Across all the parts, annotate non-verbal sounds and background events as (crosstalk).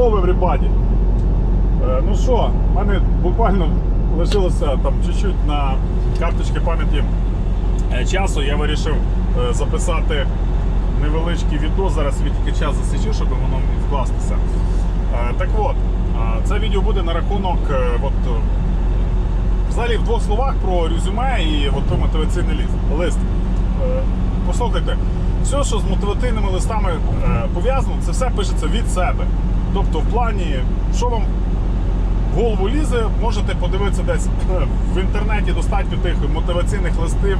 Hello everybody! Е, Ну що, в мене буквально лишилося там чуть-чуть на карточці пам'яті е, часу. Я вирішив е, записати невеличкий відео. Зараз собі тільки час засічу, щоб воно вкластися. Так от, це відео буде на рахунок от, взагалі в двох словах про резюме і от мотиваційний лист. Послухайте, все, що з мотиваційними листами пов'язано, це все пишеться від себе. Тобто, в плані, що вам в голову лізе, можете подивитися десь в інтернеті достатньо тих мотиваційних листів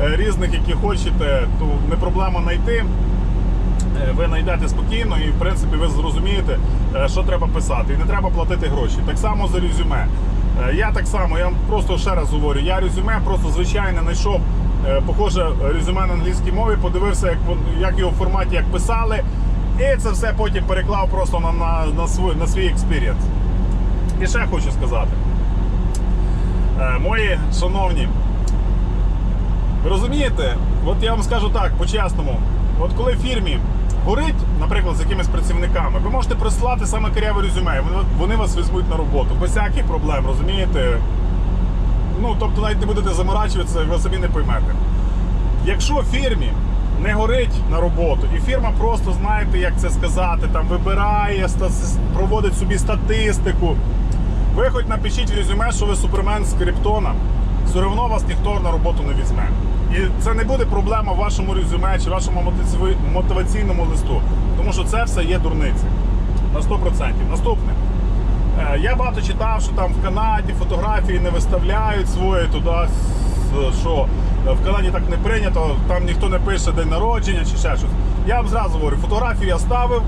е, різних, які хочете, то не проблема знайти. Е, Ви знайдете спокійно і в принципі ви зрозумієте, е, що треба писати. І не треба платити гроші. Так само за резюме. Я так само, я вам просто ще раз говорю, я резюме просто звичайно знайшов похоже резюме на англійській мові, подивився, як, як його в форматі як писали, і це все потім переклав просто на, на, на, свій, на свій експірієнс. І ще хочу сказати, Е, мої шановні, ви розумієте, от я вам скажу так, по-чесному, от коли в фірмі горить, наприклад, з якимись працівниками, ви можете прислати саме каряве резюме, вони вас візьмуть на роботу. Без всяких проблем, розумієте? Ну, тобто навіть не будете заморачуватися, ви самі не поймете. Якщо в фірмі не горить на роботу, і фірма просто, знаєте, як це сказати, там вибирає, проводить собі статистику, ви хоч напишіть в резюме, що ви супермен з Криптона, все одно вас ніхто на роботу не візьме. І це не буде проблема в вашому резюме чи вашому мотиваційному листу, тому що це все є дурниці. На 100%. Наступне. Е, Я багато читав, що там в Канаді фотографії не виставляють свої туди, що в Канаді так не прийнято, там ніхто не пише день народження чи ще щось. Я вам зразу говорю, фотографію я ставив,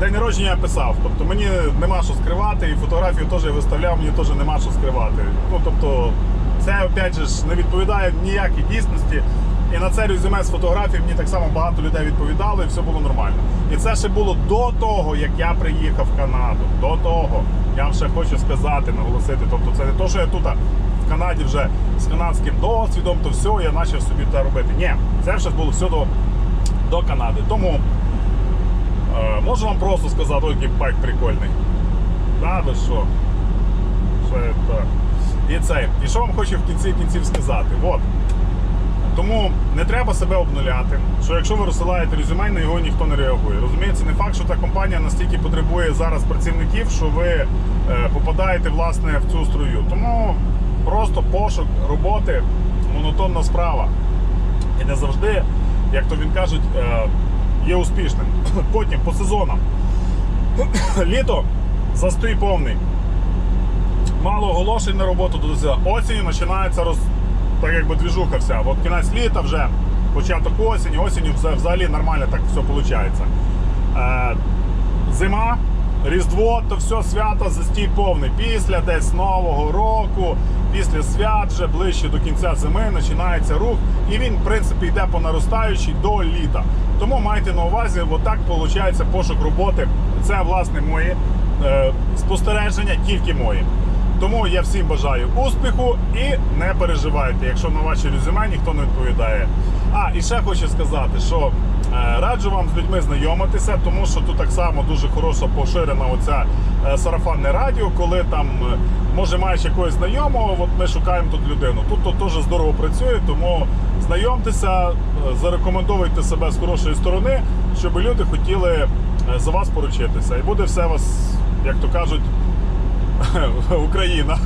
день народження я писав. Тобто мені нема що скривати, і фотографію теж я виставляв, мені теж нема що скривати. Ну тобто, це опять же не відповідає ніякій дійсності. І на це резюме з фотографій мені так само багато людей відповідало, і все було нормально. І це ще було до того, як я приїхав в Канаду. До того. Я вам ще хочу сказати, наголосити. Тобто, це не то, що я тут в Канаді вже з канадським досвідом, то все, я почав собі це робити. Ні, це ще було все до, до Канади. Тому е, можу вам просто сказати, ой, який байк прикольний. Да, ви що? Що це? І це. І що вам хочу в кінці кінців сказати? От. Тому не треба себе обнуляти, що якщо ви розсилаєте резюме, на його ніхто не реагує. Розумієте, не факт, що та компанія настільки потребує зараз працівників, що ви е, попадаєте власне в цю струю. Тому просто пошук роботи монотонна справа. І не завжди, як то він кажуть, е, є успішним. (coughs) Потім по сезонам. (coughs) Літо застой повний. Мало оголошень на роботу до. Осінню починається роз, так якби двіжуха вся. От кінець літа вже, початок осені, осінню взагалі нормально так все виходить. Е, зима, Різдво, то все свято застій повний. Після десь Нового року, після свят, вже ближче до кінця зими починається рух, і він, в принципі, йде по наростаючій до літа. Тому майте на увазі, отак виходить пошук роботи. Це власне мої е, спостереження, тільки мої. Тому я всім бажаю успіху і не переживайте, якщо на ваші резюме ніхто не відповідає. А, і ще хочу сказати, що е, раджу вам з людьми знайомитися, тому що тут так само дуже хороша поширена оця е, сарафанне радіо, коли там, е, може, маєш якогось знайомого, от ми шукаємо тут людину. Тут теж здорово працює, тому знайомтеся, е, зарекомендовуйте себе з хорошої сторони, щоб люди хотіли за вас поручитися. І буде все вас, як то кажуть, (laughs) Україна.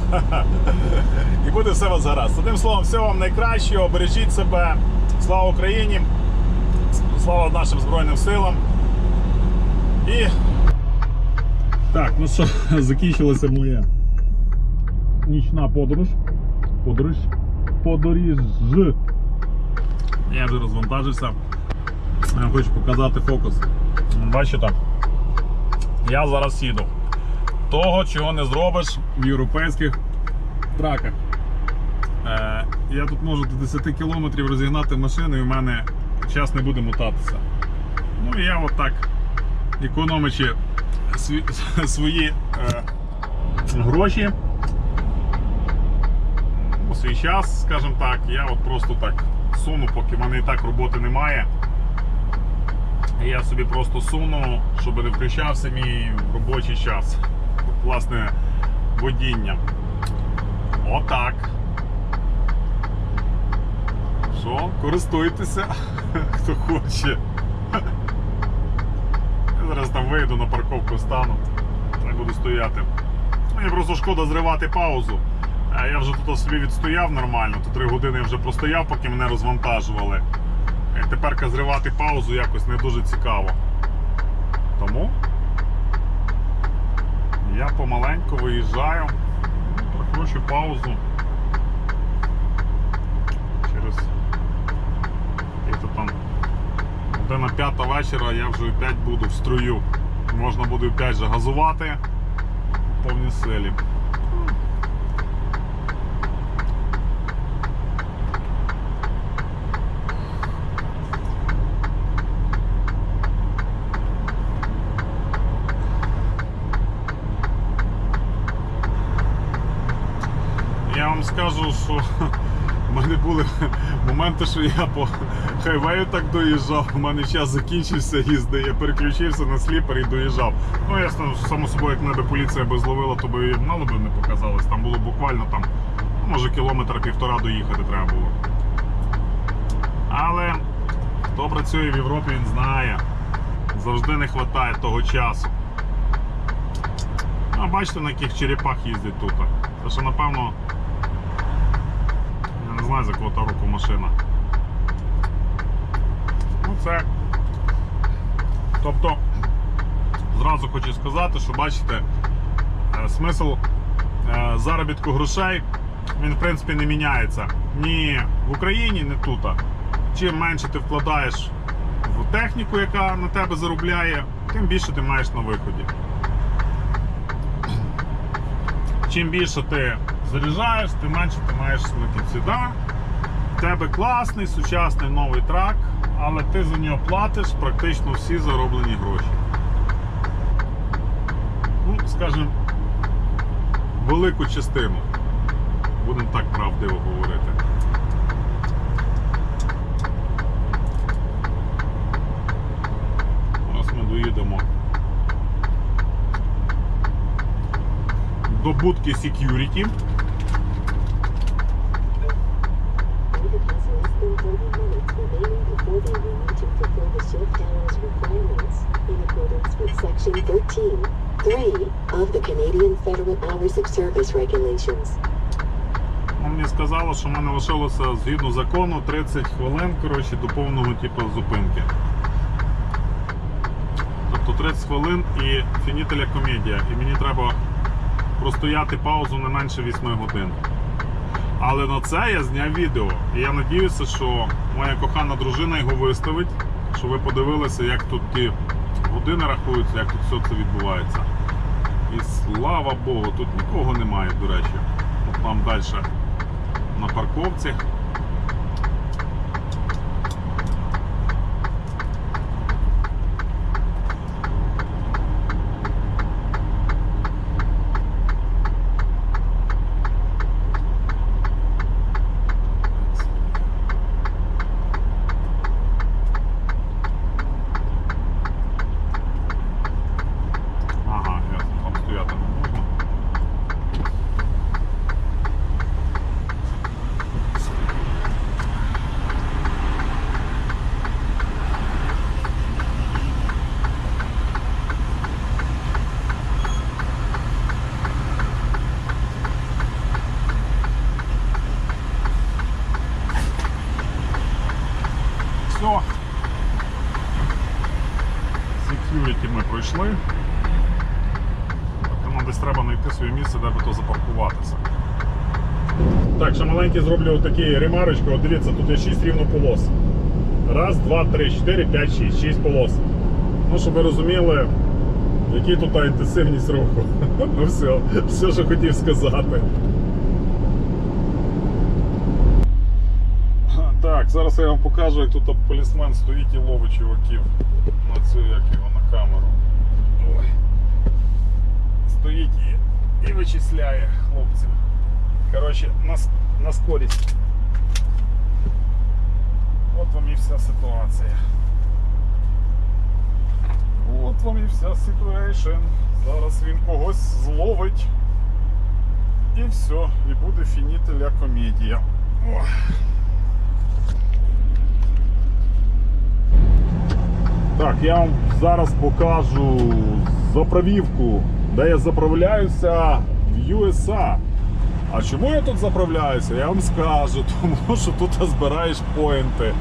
І буде все вас гаразд. Одним словом, всього вам найкращого, бережіть себе. Слава Україні! Слава нашим Збройним силам. І. Так, ну що, (laughs) закінчилася моя нічна подорож. Подорож. Подоріж. Я вже розвантажився. Я вам хочу показати фокус. Бачите? Я зараз їду того, чого не зробиш в європейських траках. Е, я тут можу до 10 кілометрів розігнати машину і в мене час не буде мутатися. Ну і я отак, економичи сві, (laughs) свої е, гроші, у свій час, скажімо так, я от просто так суну, поки в мене і так роботи немає. Я собі просто суну, щоб не включався мій робочий час. Власне, водіння. Отак. Що, користуйтеся, (laughs) хто хоче. Я зараз там вийду на парковку стану і буду стояти. Мені просто шкода зривати паузу. Я вже тут собі відстояв нормально, то три години я вже простояв, поки мене розвантажували. І тепер зривати паузу якось не дуже цікаво. Тому я помаленьку виїжджаю, прокручу паузу. Через і-то там година п'ята вечора я вже опять буду в струю. Можна буде опять же газувати в повній силі. Я вам скажу, що в мене були моменти, що я по хайвею так доїжджав, у мене час закінчився їзди, я переключився на сліпер і доїжджав. Ну, ясно, само собою, як мене поліція би зловила, то би мало би не показалось. Там було буквально там, ну, може, кілометр півтора доїхати треба було. Але хто працює в Європі, він знає. Завжди не вистачає того часу. А бачите, на яких черепах їздять тут. Це що, напевно, я не знаю, за кого та року машина. Ну це. Тобто, зразу хочу сказати, що бачите, е, смисл е, заробітку грошей, він в принципі не міняється ні в Україні, ні тут. Чим менше ти вкладаєш в техніку, яка на тебе заробляє, тим більше ти маєш на виході. Чим більше ти заряджаєш, тим менше ти маєш кінці. В тебе класний, сучасний новий трак, але ти за нього платиш практично всі зароблені гроші. Ну, скажімо, велику частину. Будемо так правдиво говорити. Зараз ми доїдемо до будки security. Hours of Service Regulations. Ну, Мені сказали, що в мене лишилося згідно закону 30 хвилин коротше, до повного типу, зупинки. Тобто 30 хвилин і фінітеля комедія. І мені треба простояти паузу не менше 8 годин. Але на це я зняв відео. І я надіюся, що моя кохана дружина його виставить, щоб ви подивилися, як тут ті години рахуються, як тут все це відбувається. І слава Богу, тут нікого немає, до речі. От там далі на парковці. Ага, ясно, там стояти не можна. Все. Security ми пройшли. Тобто нам десь треба знайти своє місце, де би то запаркуватися. Маленький зроблю такий ремарочку. От дивіться, тут є 6 рівно полос. Раз, два, три, чотири, п'ять, шість. Шість полос. Ну, щоб ви розуміли, які тут інтенсивність руху. (laughs) Ну все, все, що хотів сказати. Так, зараз я вам покажу, як тут полісмен стоїть і ловить чуваків на цю, як його на камеру. Ой. Стоїть і, і вичисляє хлопців. Коротше, на, с- на скорість. От вам і вся ситуація. вся situation. Зараз він когось зловить. І все, і буде фінітеля комедія. Так, я вам зараз покажу заправівку, де я заправляюся в USA. А чому я тут заправляюся? Я вам скажу, (laughs) тому що тут збираєш поінти,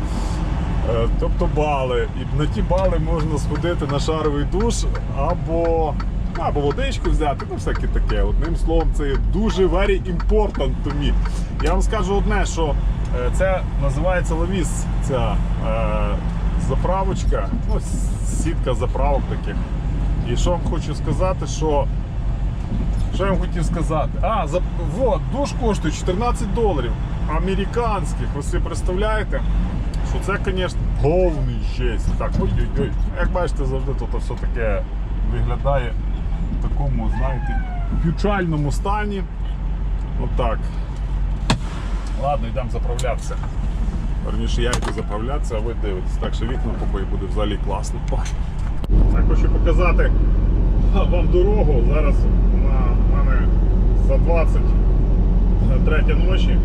е, тобто бали. І на ті бали можна сходити на шаровий душ або, або водичку взяти, ну всяке таке. Одним словом, це є дуже very important to me. Я вам скажу одне, що е, це називається лавіс, ця е, заправочка, ну, сітка заправок таких. І що вам хочу сказати, що що я вам хотів сказати? А, за, вот, душ коштує 14 доларів американських. Ви собі представляєте? Що це, звісно, повний жесть. Так, ой-ой-ой. Як бачите, завжди тут все таке виглядає в такому, знаєте, печальному стані. Отак. Ладно, йдемо заправлятися. Верніше, я йду заправлятися, а ви дивитесь. Так що вікна побої буде взагалі класно. Так, хочу показати вам дорогу. Зараз за 20 третя ночі.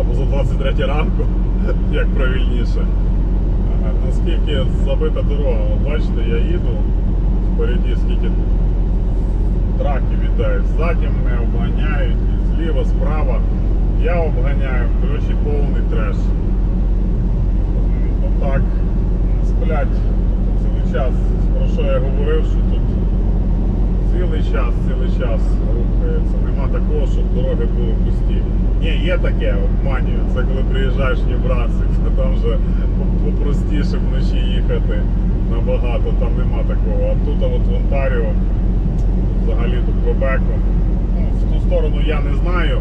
Або за 23 ранку, (laughs) як правильніше. Наскільки забита дорога. Бачите, я їду впереді, скільки траків віддають. Ззаді мене обганяють, зліва, справа. Я обганяю, коротше, повний треш. Отак сплять цілий час. Про що я говорив, що тут цілий час, цілий час рухається. Нема такого, щоб дороги були пусті. Ні, є таке обманюю. Це коли приїжджаєш в Нібрасик, то там вже попростіше вночі їхати набагато, там нема такого. А тут от в Онтаріо, взагалі тут Квебеку, ну, в ту сторону я не знаю.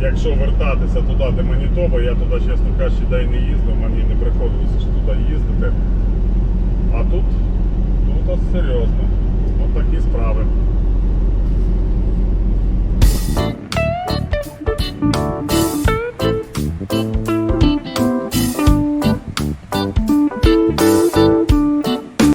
Якщо вертатися туди, де Манітоба, я туди, чесно кажучи, дай не їздив, мені не приходилося туди їздити. А тут, тут серйозно такі справи.